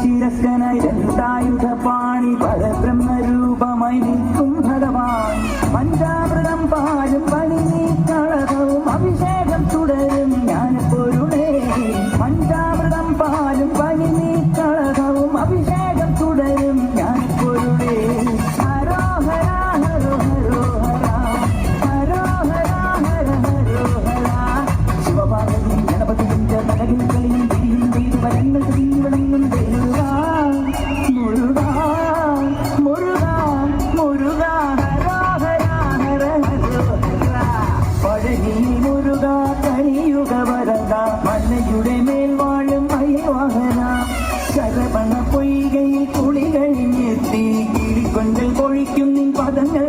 ശിരസ്കനായി രണ്ടായുധ പാണി പരബ്രഹ്മ നമ്മുടെ വാഴും മയവാഹന ശരവണ പൊയ്കയിൽ കുളി കഴിഞ്ഞെത്തി കിളിക്കൊണ്ടിൽ പൊഴിക്കും നിൻ പദങ്ങൾ